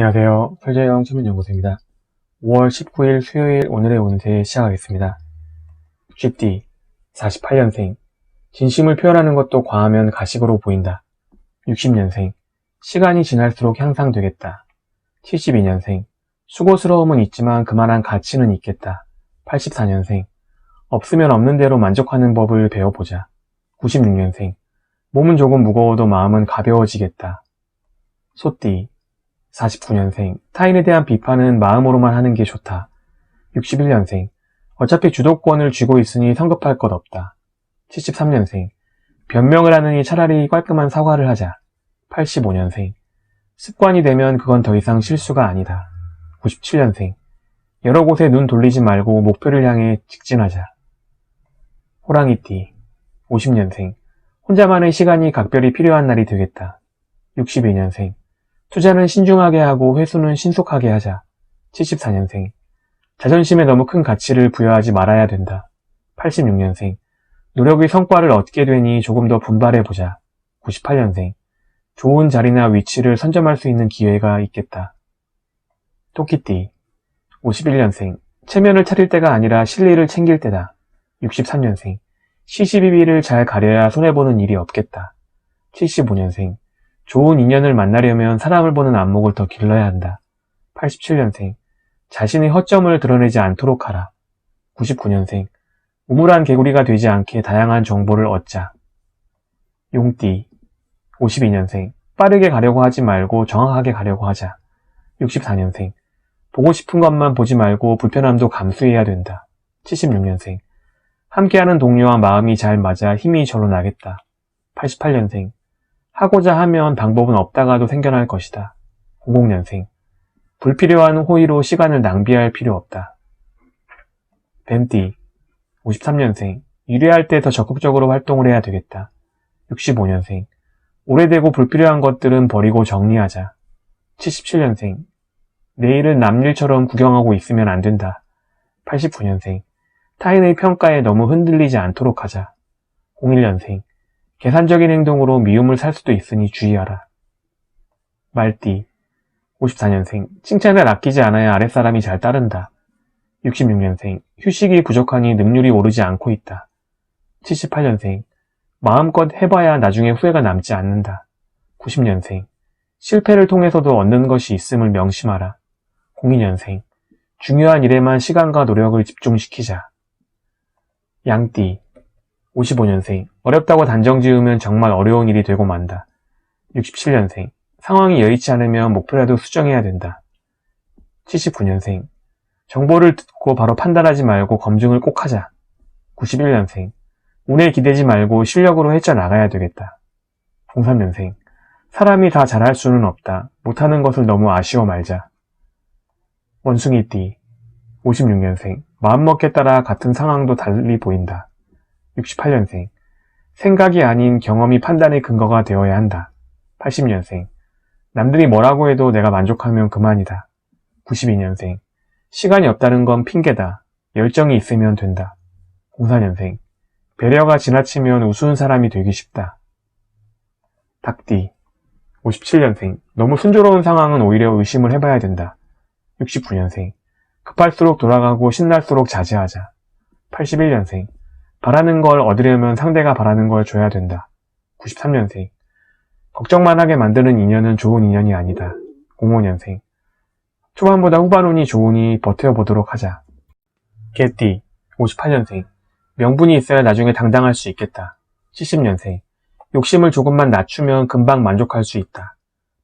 안녕하세요. 설재영 천문연구소입니다. 5월 19일 수요일 오늘의 운세 시작하겠습니다. 쥐띠 48년생 진심을 표현하는 것도 과하면 가식으로 보인다. 60년생 시간이 지날수록 향상되겠다. 72년생 수고스러움은 있지만 그만한 가치는 있겠다. 84년생 없으면 없는 대로 만족하는 법을 배워보자. 96년생 몸은 조금 무거워도 마음은 가벼워지겠다. 소띠 49년생 타인에 대한 비판은 마음으로만 하는 게 좋다. 61년생 어차피 주도권을 쥐고 있으니 성급할 것 없다. 73년생 변명을 하느니 차라리 깔끔한 사과를 하자. 85년생 습관이 되면 그건 더 이상 실수가 아니다. 97년생 여러 곳에 눈 돌리지 말고 목표를 향해 직진하자. 호랑이띠 50년생 혼자만의 시간이 각별히 필요한 날이 되겠다. 62년생 투자는 신중하게 하고 회수는 신속하게 하자. 74년생. 자존심에 너무 큰 가치를 부여하지 말아야 된다. 86년생. 노력의 성과를 얻게 되니 조금 더 분발해보자. 98년생. 좋은 자리나 위치를 선점할 수 있는 기회가 있겠다. 토끼띠. 51년생. 체면을 차릴 때가 아니라 실리를 챙길 때다. 63년생. 시시비비를 잘 가려야 손해보는 일이 없겠다. 75년생. 좋은 인연을 만나려면 사람을 보는 안목을 더 길러야 한다. 87년생. 자신의 허점을 드러내지 않도록 하라. 99년생. 우물한 개구리가 되지 않게 다양한 정보를 얻자. 용띠. 52년생. 빠르게 가려고 하지 말고 정확하게 가려고 하자. 64년생. 보고 싶은 것만 보지 말고 불편함도 감수해야 된다. 76년생. 함께하는 동료와 마음이 잘 맞아 힘이 절로 나겠다. 88년생. 하고자 하면 방법은 없다가도 생겨날 것이다. 00년생. 불필요한 호의로 시간을 낭비할 필요 없다. 뱀띠. 53년생. 유리할 때 더 적극적으로 활동을 해야 되겠다. 65년생. 오래되고 불필요한 것들은 버리고 정리하자. 77년생. 내일을 남일처럼 구경하고 있으면 안 된다. 89년생. 타인의 평가에 너무 흔들리지 않도록 하자. 01년생. 계산적인 행동으로 미움을 살 수도 있으니 주의하라. 말띠 54년생 칭찬을 아끼지 않아야 아랫사람이 잘 따른다. 66년생 휴식이 부족하니 능률이 오르지 않고 있다. 78년생 마음껏 해봐야 나중에 후회가 남지 않는다. 90년생 실패를 통해서도 얻는 것이 있음을 명심하라. 02년생 중요한 일에만 시간과 노력을 집중시키자. 양띠 55년생. 어렵다고 단정 지으면 정말 어려운 일이 되고 만다. 67년생. 상황이 여의치 않으면 목표라도 수정해야 된다. 79년생. 정보를 듣고 바로 판단하지 말고 검증을 꼭 하자. 91년생. 운에 기대지 말고 실력으로 헤쳐나가야 되겠다. 03년생. 사람이 다 잘할 수는 없다. 못하는 것을 너무 아쉬워 말자. 원숭이 띠. 56년생. 마음먹기에 따라 같은 상황도 달리 보인다. 68년생. 생각이 아닌 경험이 판단의 근거가 되어야 한다. 80년생. 남들이 뭐라고 해도 내가 만족하면 그만이다. 92년생. 시간이 없다는 건 핑계다. 열정이 있으면 된다. 04년생. 배려가 지나치면 우스운 사람이 되기 쉽다. 닭띠. 57년생. 너무 순조로운 상황은 오히려 의심을 해봐야 된다. 69년생. 급할수록 돌아가고 신날수록 자제하자. 81년생. 바라는 걸 얻으려면 상대가 바라는 걸 줘야 된다. 93년생. 걱정만 하게 만드는 인연은 좋은 인연이 아니다. 05년생. 초반보다 후반 운이 좋으니 버텨보도록 하자. 개띠. 58년생. 명분이 있어야 나중에 당당할 수 있겠다. 70년생. 욕심을 조금만 낮추면 금방 만족할 수 있다.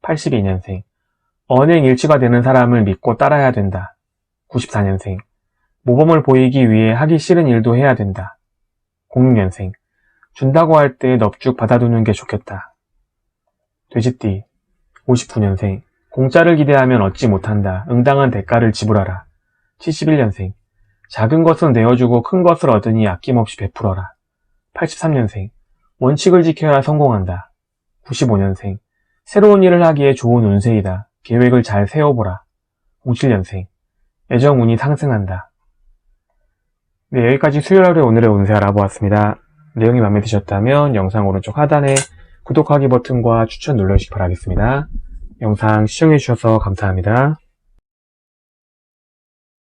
82년생. 언행 일치가 되는 사람을 믿고 따라야 된다. 94년생. 모범을 보이기 위해 하기 싫은 일도 해야 된다. 06년생. 준다고 할 때 넙죽 받아두는 게 좋겠다. 돼지띠. 59년생. 공짜를 기대하면 얻지 못한다. 응당한 대가를 지불하라. 71년생. 작은 것은 내어주고 큰 것을 얻으니 아낌없이 베풀어라. 83년생. 원칙을 지켜야 성공한다. 95년생. 새로운 일을 하기에 좋은 운세이다. 계획을 잘 세워보라. 07년생. 애정운이 상승한다. 네, 여기까지 수요일 하루 오늘의 운세 알아보았습니다. 내용이 마음에 드셨다면 영상 오른쪽 하단에 구독하기 버튼과 추천 눌러주시기 바라겠습니다. 영상 시청해주셔서 감사합니다.